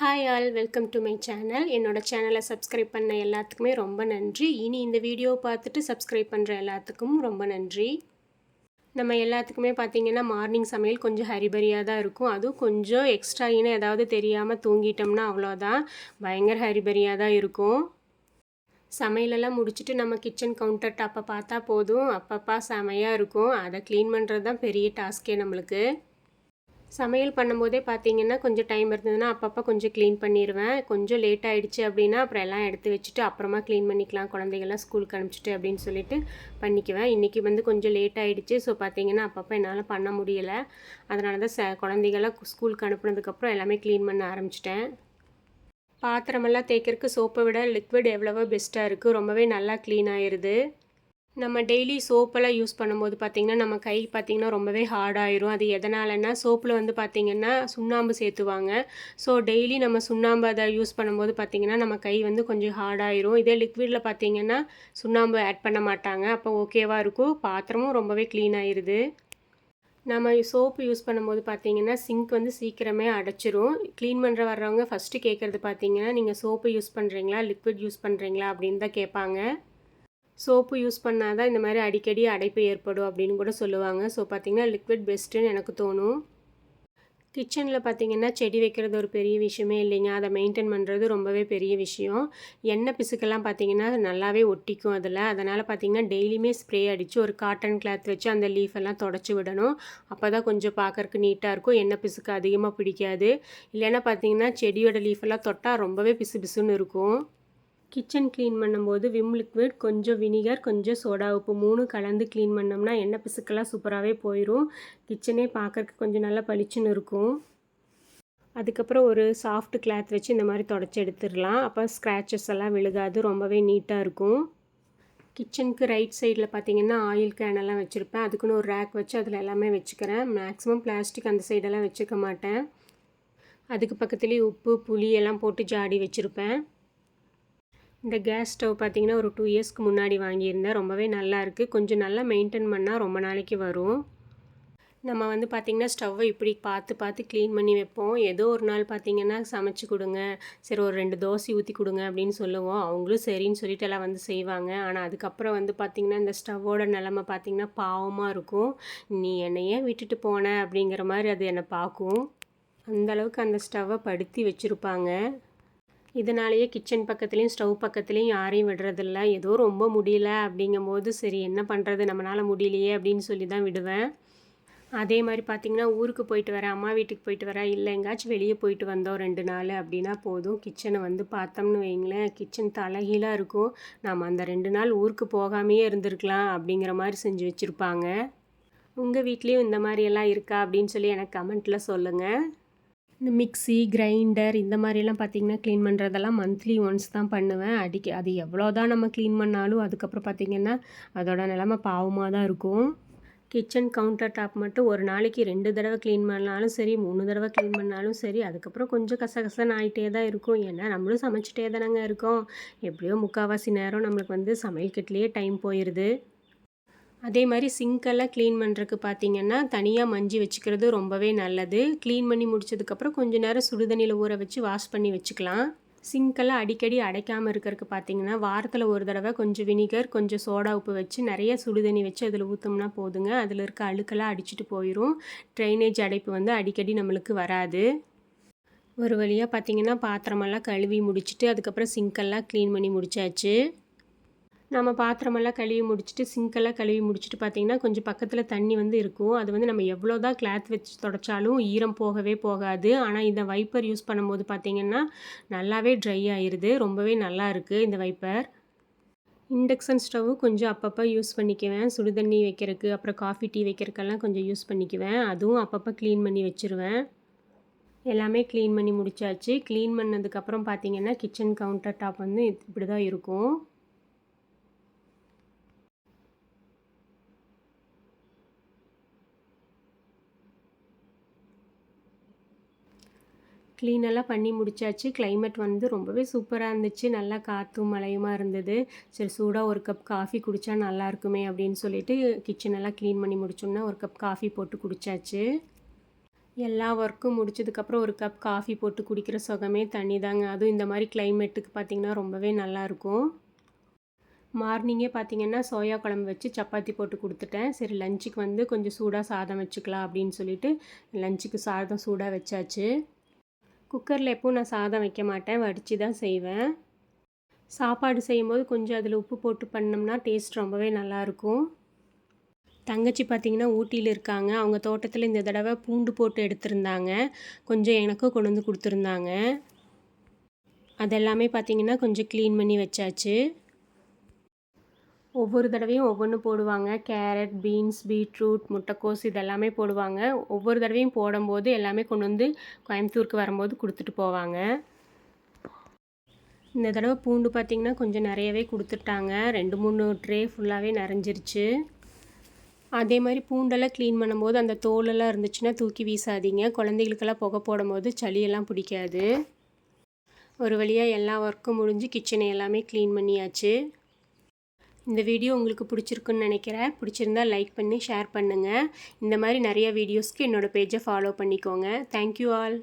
Hi all welcome to my channel என்னோட சேனலை subscribe பண்ண எல்லாத்துக்குமே ரொம்ப நன்றி. இனி இந்த வீடியோ பார்த்துட்டு சப்ஸ்கிரைப் பண்ணுற எல்லாத்துக்கும் ரொம்ப நன்றி. நம்ம எல்லாத்துக்குமே பார்த்திங்கன்னா மார்னிங் சமையல் கொஞ்சம் ஹரிபரியாக தான் இருக்கும். அதுவும் கொஞ்சம் எக்ஸ்ட்ரா இன்னும் ஏதாவது தெரியாமல் தூங்கிட்டோம்னா அவ்வளோதான். பயங்கர ஹரிபரியாக தான் இருக்கும். சமையலெல்லாம் முடிச்சுட்டு நம்ம கிச்சன் கவுண்டர் டாப்பை பார்த்தா போதும். அப்பப்பா செமையாக இருக்கும். அதை க்ளீன் பண்ணுறது தான் பெரிய டாஸ்கே நம்மளுக்கு. சமையல் பண்ணும்போதே பார்த்தீங்கன்னா கொஞ்சம் டைம் இருந்ததுன்னா அப்பப்போ கொஞ்சம் க்ளீன் பண்ணிடுவேன் கொஞ்சம் லேட் ஆகிடுச்சு அப்படின்னா அப்புறம் எல்லாம் எடுத்து வச்சுட்டு அப்புறமா க்ளீன் பண்ணிக்கலாம். குழந்தைகள்லாம் ஸ்கூலுக்கு அனுப்பிச்சிட்டு அப்படின்னு சொல்லிட்டு பண்ணிக்குவேன். இன்றைக்கி வந்து கொஞ்சம் லேட் ஆகிடுச்சு ஸோ பார்த்தீங்கன்னா அப்பப்போ என்னால் பண்ண முடியலை. அதனால தான் ச குழந்தைகள்லாம் ஸ்கூலுக்கு அனுப்புனதுக்கப்புறம் எல்லாமே க்ளீன் பண்ண ஆரம்பிச்சிட்டேன். பாத்திரமெல்லாம் தேய்க்கிறதுக்கு சோப்பை விட லிக்விட் எவ்வளவோ பெஸ்ட்டாக இருக்குது ரொம்பவே நல்லா க்ளீன் ஆயிடுது நம்ம டெய்லி சோப்பெல்லாம் யூஸ் பண்ணும்போது பார்த்திங்கன்னா நம்ம கை பார்த்திங்கன்னா ரொம்பவே ஹார்டாயிரும் அது எதனாலன்னா சோப்பில் வந்து பார்த்திங்கன்னா சுண்ணாம்பு சேர்த்துவாங்க. ஸோ டெய்லி நம்ம சுண்ணாம்பு அதை யூஸ் பண்ணும்போது பார்த்திங்கன்னா நம்ம கை வந்து கொஞ்சம் ஹார்டாயிரும் இதே லிக்விடில் பார்த்திங்கன்னா சுண்ணாம்பு ஆட் பண்ண மாட்டாங்க. அப்போ ஓகேவாக இருக்கும். பாத்திரமும் ரொம்பவே க்ளீன் ஆயிடுது நம்ம சோப்பு யூஸ் பண்ணும்போது பார்த்தீங்கன்னா சிங்க் வந்து சீக்கிரமே அடைச்சிரும். க்ளீன் பண்ணுற வர்றவங்க ஃபஸ்ட்டு கேட்குறது பார்த்தீங்கன்னா நீங்கள் சோப்பு யூஸ் பண்ணுறீங்களா லிக்விட் யூஸ் பண்ணுறீங்களா அப்படின்னு தான் கேட்பாங்க சோப்பு யூஸ் பண்ணால் தான் இந்த மாதிரி அடிக்கடி அடைப்பு ஏற்படும் அப்படின்னு கூட சொல்லுவாங்க. ஸோ பார்த்திங்கன்னா லிக்விட் பெஸ்ட்டுன்னு எனக்கு தோணும். கிச்சனில் பார்த்திங்கன்னா செடி வைக்கிறது ஒரு பெரிய விஷயமே இல்லைங்க. அதை மெயின்டைன் பண்ணுறது ரொம்பவே பெரிய விஷயம். எண்ணெய் பிசுக்கெல்லாம் பார்த்திங்கன்னா நல்லாவே ஒட்டிக்கும் அதில். அதனால் பார்த்திங்கன்னா டெய்லியுமே ஸ்ப்ரே அடித்து ஒரு காட்டன் கிளாத் வச்சு அந்த லீஃப் எல்லாம் தொடச்சி விடணும். அப்போ தான் கொஞ்சம் பார்க்குறக்கு நீட்டாக இருக்கும். எண்ணெய் பிசுக்கு அதிகமாக பிடிக்காது. இல்லைன்னா பார்த்திங்கன்னா செடியோட லீஃப் எல்லாம் தொட்டால் ரொம்பவே பிசு பிசுன்னு இருக்கும். கிச்சன் க்ளீன் பண்ணும்போது விம் லிக்விட் கொஞ்சம் வினிகர் கொஞ்சம் சோடா உப்பு மூணு கலந்து க்ளீன் பண்ணோம்னா எண்ணெய் பிசுக்கெல்லாம் சூப்பராகவே போயிடும் கிச்சனே பார்க்குறக்கு கொஞ்சம் நல்லா பளிச்சுன்னு இருக்கும். அதுக்கப்புறம் ஒரு சாஃப்ட் கிளாத் வச்சு இந்த மாதிரி தொடச்சி எடுத்துடலாம். அப்போ ஸ்க்ராச்சஸ் எல்லாம் விழுகாது ரொம்பவே நீட்டாக இருக்கும். கிச்சனுக்கு ரைட் சைடில் பார்த்தீங்கன்னா ஆயில் கேனெல்லாம் வச்சுருப்பேன். அதுக்குன்னு ஒரு ரேக் வச்சு அதில் எல்லாமே வச்சுக்கிறேன். மேக்ஸிமம் பிளாஸ்டிக் அந்த சைடெல்லாம் வச்சுக்க மாட்டேன். அதுக்கு பக்கத்துலேயே உப்பு புளி எல்லாம் போட்டு ஜாடி வச்சுருப்பேன். இந்த கேஸ் ஸ்டவ் பார்த்திங்கன்னா ஒரு டூ இயர்ஸ்க்கு முன்னாடி வாங்கியிருந்தேன். ரொம்பவே நல்லா இருக்குது கொஞ்சம் நல்லா மெயின்டைன் பண்ணால் ரொம்ப நாளைக்கு வரும். நம்ம வந்து பார்த்திங்கன்னா ஸ்டவ்வை இப்படி பார்த்து பார்த்து க்ளீன் பண்ணி வைப்போம். ஏதோ ஒரு நாள் பார்த்திங்கன்னா சமைச்சு கொடுங்க. சரி ஒரு ரெண்டு தோசை ஊற்றி கொடுங்க அப்படின்னு சொல்லுவோம். அவங்களும் சரின்னு சொல்லிட்டு எல்லாம் வந்து செய்வாங்க. ஆனால் அதுக்கப்புறம் வந்து பார்த்திங்கன்னா இந்த ஸ்டவ்வோட நிலமை பார்த்திங்கன்னா பாவமாக இருக்கும். நீ என்னையே விட்டுட்டு போன அப்படிங்கிற மாதிரி அது என்னை பார்க்கும். அந்தளவுக்கு அந்த ஸ்டவ்வை படுத்தி வச்சுருப்பாங்க. இதனாலேயே கிச்சன் பக்கத்துலேயும் ஸ்டவ் பக்கத்துலேயும் யாரையும் விடுறதில்ல. ஏதோ ரொம்ப முடியல அப்படிங்கும்போது சரி என்ன பண்ணுறது நம்மளால் முடியலையே அப்படின்னு சொல்லி தான் விடுவேன். அதே மாதிரி பார்த்திங்கன்னா ஊருக்கு போயிட்டு வரேன் அம்மா வீட்டுக்கு போயிட்டு வரேன். இல்லை எங்கேயாச்சும் வெளியே போயிட்டு வந்தோம் ரெண்டு நாள் அப்படின்னா போதும். கிச்சனை வந்து பார்த்தோம்னு வைங்களேன் கிச்சன் தலைகீழாக இருக்கும். நாம் அந்த ரெண்டு நாள் ஊருக்கு போகாமையே இருந்திருக்கலாம் அப்படிங்கிற மாதிரி செஞ்சு வச்சுருப்பாங்க. உங்கள் வீட்லேயும் இந்த மாதிரியெல்லாம் இருக்கா அப்படின்னு சொல்லி எனக்கு கமெண்ட்டில் சொல்லுங்கள் இந்த மிக்சி கிரைண்டர் இந்த மாதிரிலாம் பார்த்திங்கன்னா க்ளீன் பண்ணுறதெல்லாம் மந்த்லி ஒன்ஸ் தான் பண்ணுவேன். அடிக்க அது எவ்வளோ தான் நம்ம க்ளீன் பண்ணாலும் அதுக்கப்புறம் பார்த்திங்கன்னா அதோட நிலமை பாவமாக தான் இருக்கும். கிச்சன் கவுண்டர் டாப் மட்டும் ஒரு நாளைக்கு ரெண்டு தடவை க்ளீன் பண்ணாலும் சரி மூணு தடவை க்ளீன் பண்ணாலும் சரி அதுக்கப்புறம் கொஞ்சம் கசகசன்னு ஆகிட்டே தான் இருக்கும். ஏன்னா நம்மளும் சமைச்சிட்டே தானேங்க இருக்கோம். எப்படியோ முக்கால்வாசி நேரம் நம்மளுக்கு வந்து சமையல் கிட்டலேயே டைம் போயிடுது அதே மாதிரி சிங்க்கெல்லாம் க்ளீன் பண்ணுறதுக்கு பார்த்தீங்கன்னா தனியாக மஞ்சி வச்சுக்கிறது ரொம்பவே நல்லது. க்ளீன் பண்ணி முடிச்சதுக்கப்புறம் கொஞ்சம் நேரம் சுடுதண்ணியில் ஊற வச்சு வாஷ் பண்ணி வச்சுக்கலாம். சிங்கெல்லாம் அடிக்கடி அடைக்காமல் இருக்கிறதுக்கு பார்த்தீங்கன்னா வாரத்தில் ஒரு தடவை கொஞ்சம் வினிகர் கொஞ்சம் சோடா உப்பு வச்சு நிறைய சுடுதண்ணி வச்சு அதில் ஊற்றோம்னா போதுங்க. அதில் இருக்க அழுக்கெல்லாம் அடிச்சுட்டு போயிடும் ட்ரைனேஜ் அடைப்பு வந்து அடிக்கடி நம்மளுக்கு வராது. ஒரு வழியாக பார்த்திங்கன்னா பாத்திரமெல்லாம் கழுவி முடிச்சுட்டு அதுக்கப்புறம் சிங்கெல்லாம் க்ளீன் பண்ணி முடிச்சாச்சு. நம்ம பாத்திரமெல்லாம் கழுவி முடிச்சுட்டு சிங்கெல்லாம் கழுவி முடிச்சுட்டு பார்த்திங்கன்னா கொஞ்சம் பக்கத்தில் தண்ணி வந்து இருக்கும். அது வந்து நம்ம எவ்வளோ தான் கிளாத் வச்சு தொடச்சாலும் ஈரம் போகவே போகாது. ஆனால் இந்த வைப்பர் யூஸ் பண்ணும்போது பார்த்திங்கன்னா நல்லாவே ட்ரை ஆயிடுது ரொம்பவே நல்லா இருக்குது இந்த வைப்பர் இண்டக்ஷன் ஸ்டவ்வு கொஞ்சம் அப்பப்போ யூஸ் பண்ணிக்குவேன். சுடுதண்ணி வைக்கிறதுக்கு அப்புறம் காஃபி டீ வைக்கிறதுக்கெல்லாம் கொஞ்சம் யூஸ் பண்ணிக்குவேன். அதுவும் அப்பப்போ க்ளீன் பண்ணி வச்சுருவேன். எல்லாமே க்ளீன் பண்ணி முடிச்சாச்சு. க்ளீன் பண்ணதுக்கப்புறம் பார்த்திங்கன்னா கிச்சன் கவுண்டர் டாப் வந்து இப்படி தான் இருக்கும். க்ளீனெல்லாம் பண்ணி முடிச்சாச்சு. கிளைமேட் வந்து ரொம்பவே சூப்பராக இருந்துச்சு. நல்லா காற்றும் மழையுமா இருந்தது. சரி சூடாக ஒரு கப் காஃபி குடித்தா நல்லா இருக்குமே அப்படின்னு சொல்லிட்டு கிச்சனெல்லாம் க்ளீன் பண்ணி முடிச்சோம்னா ஒரு கப் காஃபி போட்டு குடித்தாச்சு எல்லா ஒர்க்கும் முடிச்சதுக்கப்புறம் ஒரு கப் காஃபி போட்டு குடிக்கிற சுகமே தண்ணி தாங்க அதுவும் இந்த மாதிரி கிளைமேட்டுக்கு பார்த்திங்கன்னா ரொம்பவே நல்லாயிருக்கும் மார்னிங்கே பார்த்திங்கன்னா சோயா குழம்பு வச்சு சப்பாத்தி போட்டு கொடுத்துட்டேன். சரி லஞ்சுக்கு வந்து கொஞ்சம் சூடாக சாதம் வச்சுக்கலாம் அப்படின்னு சொல்லிட்டு லஞ்சுக்கு சாதம் சூடாக வச்சாச்சு. குக்கரில் எப்பவும் நான் சாதம் வைக்க மாட்டேன். வடித்து தான் செய்வேன். சாப்பாடு செய்யும்போது கொஞ்சம் அதில் உப்பு போட்டு பண்ணோம்னா டேஸ்ட் ரொம்பவே நல்லாயிருக்கும். தங்கச்சி பார்த்திங்கன்னா ஊட்டியில் இருக்காங்க. அவங்க தோட்டத்தில் இந்த தடவை பூண்டு போட்டு எடுத்திருந்தாங்க. கொஞ்சம் எனக்கும் கொண்டு வந்து கொடுத்துருந்தாங்க. அதெல்லாமே பார்த்திங்கன்னா கொஞ்சம் க்ளீன் பண்ணி வச்சாச்சு. ஒவ்வொரு தடவையும் ஒவ்வொன்று போடுவாங்க. கேரட் பீன்ஸ் பீட்ரூட் முட்டைக்கோஸ் இதெல்லாமே போடுவாங்க. ஒவ்வொரு தடவையும் போடும்போது எல்லாமே கொண்டு வந்து கோயம்புத்தூருக்கு வரும்போது கொடுத்துட்டு போவாங்க. இந்த தடவை பூண்டு பார்த்திங்கன்னா கொஞ்சம் நிறையவே கொடுத்துட்டாங்க. ரெண்டு மூணு ட்ரே ஃபுல்லாகவே நிறைஞ்சிருச்சு. அதே மாதிரி பூண்டெல்லாம் க்ளீன் பண்ணும்போது அந்த தோலெல்லாம் இருந்துச்சுன்னா தூக்கி வீசாதீங்க. குழந்தைகளுக்கெல்லாம் புகை போடும்போது சளியெல்லாம் பிடிக்காது. ஒரு வழியாக எல்லா ஒர்க்கும் முடிஞ்சு கிச்சனை எல்லாமே க்ளீன் பண்ணியாச்சு. இந்த வீடியோ உங்களுக்கு பிடிச்சிருக்குன்னு நினைக்கிறேன். பிடிச்சிருந்தா லைக் பண்ணி ஷேர் பண்ணுங்கள் இந்த மாதிரி நிறைய வீடியோஸ்க்கு என்னோடய பேஜை ஃபாலோ பண்ணிக்கோங்க. Thank you all